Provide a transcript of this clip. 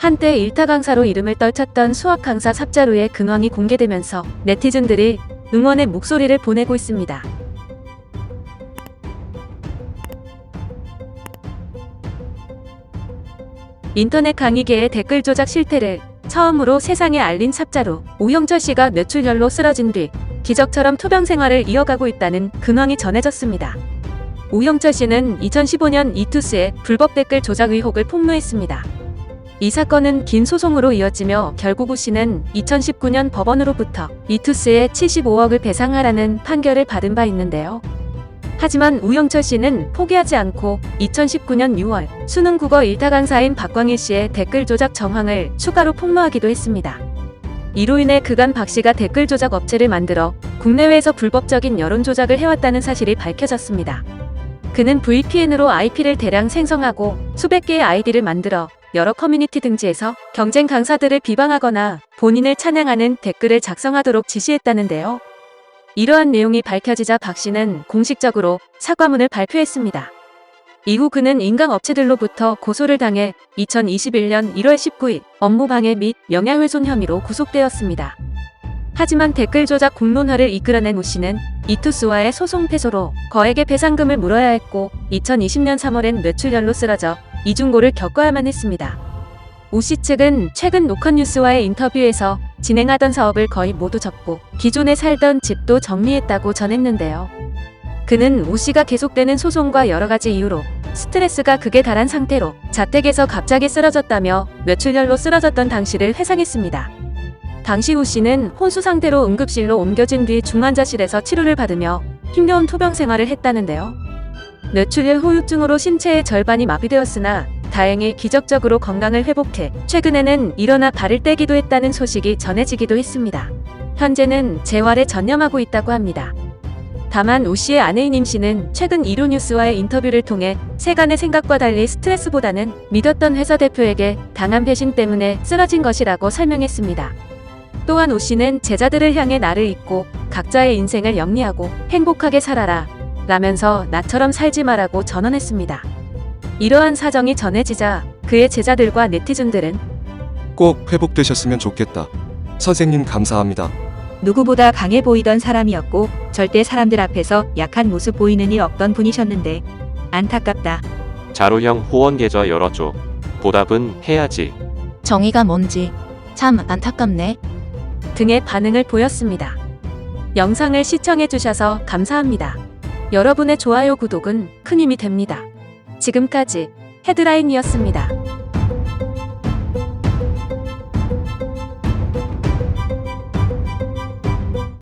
한때 일타 강사로 이름을 떨쳤던 수학 강사 삽자루의 근황이 공개되면서 네티즌들이 응원의 목소리를 보내고 있습니다. 인터넷 강의계의 댓글 조작 실태를 처음으로 세상에 알린 삽자루 오형철 씨가 뇌출혈로 쓰러진 뒤 기적처럼 투병 생활을 이어가고 있다는 근황이 전해졌습니다. 오형철 씨는 2015년 이투스의 불법 댓글 조작 의혹을 폭로했습니다. 이 사건은 긴 소송으로 이어지며 결국 우 씨는 2019년 법원으로부터 이투스에 75억을 배상하라는 판결을 받은 바 있는데요. 하지만 우영철 씨는 포기하지 않고 2019년 6월 수능 국어 일타 강사인 박광일 씨의 댓글 조작 정황을 추가로 폭로하기도 했습니다. 이로 인해 그간 박 씨가 댓글 조작 업체를 만들어 국내외에서 불법적인 여론 조작을 해왔다는 사실이 밝혀졌습니다. 그는 VPN으로 IP를 대량 생성하고 수백 개의 아이디를 만들어 여러 커뮤니티 등지에서 경쟁 강사들을 비방하거나 본인을 찬양하는 댓글을 작성하도록 지시했다는데요. 이러한 내용이 밝혀지자 박 씨는 공식적으로 사과문을 발표했습니다. 이후 그는 인강 업체들로부터 고소를 당해 2021년 1월 19일 업무방해 및 명예훼손 혐의로 구속되었습니다. 하지만 댓글 조작 공론화를 이끌어낸 우 씨는 이투스와의 소송 패소로 거액의 배상금을 물어야 했고 2020년 3월엔 뇌출혈로 쓰러져 이중고를 겪어야만 했습니다. 우씨 측은 최근 노컷뉴스와의 인터뷰에서 진행하던 사업을 거의 모두 접고 기존에 살던 집도 정리했다고 전했는데요. 그는 우 씨가 계속되는 소송과 여러 가지 이유로 스트레스가 극에 달한 상태로 자택에서 갑자기 쓰러졌다며 뇌출혈로 쓰러졌던 당시를 회상했습니다. 당시 우 씨는 혼수 상태로 응급실로 옮겨진 뒤 중환자실에서 치료를 받으며 힘겨운 투병 생활을 했다는데요. 뇌출혈 후유증으로 신체의 절반이 마비되었으나 다행히 기적적으로 건강을 회복해 최근에는 일어나 발을 떼기도 했다는 소식이 전해지기도 했습니다. 현재는 재활에 전념하고 있다고 합니다. 다만 우 씨의 아내인 임 씨는 최근 이로뉴스와의 인터뷰를 통해 세간의 생각과 달리 스트레스보다는 믿었던 회사 대표에게 당한 배신 때문에 쓰러진 것이라고 설명했습니다. 또한 우 씨는 제자들을 향해 나를 잊고 각자의 인생을 영리하고 행복하게 살아라 라면서 나처럼 살지 마라고 전언했습니다. 이러한 사정이 전해지자 그의 제자들과 네티즌들은 꼭 회복되셨으면 좋겠다. 선생님 감사합니다. 누구보다 강해 보이던 사람이었고 절대 사람들 앞에서 약한 모습 보이는 일 없던 분이셨는데 안타깝다. 자루형 후원 계좌 열어줘. 보답은 해야지. 정의가 뭔지 참 안타깝네. 등의 반응을 보였습니다. 영상을 시청해주셔서 감사합니다. 여러분의 좋아요, 구독은 큰 힘이 됩니다. 지금까지 헤드라인이었습니다.